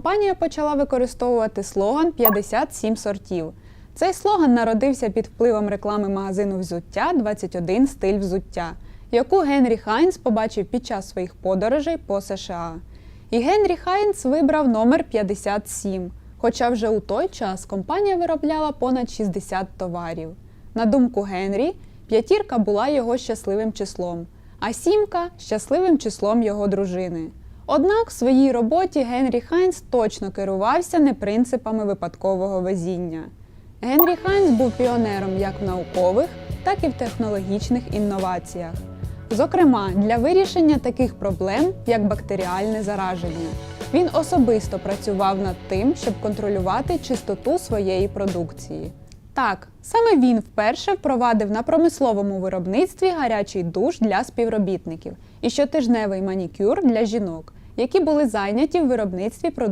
компанія почала використовувати слоган 57 сортів. Цей слоган народився під впливом реклами магазину взуття 21 стиль взуття, яку Генрі Хайнс побачив під час своїх подорожей по США. І Генрі Хайнс вибрав номер 57, хоча вже у той час компанія виробляла понад 60 товарів. На думку Генрі, п'ятірка була його щасливим числом, а сімка щасливим числом його дружини. Однак в своїй роботі Генрі Хайнс точно керувався не принципами випадкового везіння. Генрі Хайнс був піонером як в наукових, так і в технологічних інноваціях. Зокрема, для вирішення таких проблем, як бактеріальне зараження. Він особисто працював над тим, щоб контролювати чистоту своєї продукції. Так, саме він вперше впровадив на промисловому виробництві гарячий душ для співробітників і щотижневий манікюр для жінок, які були зайняті в виробництві продуктів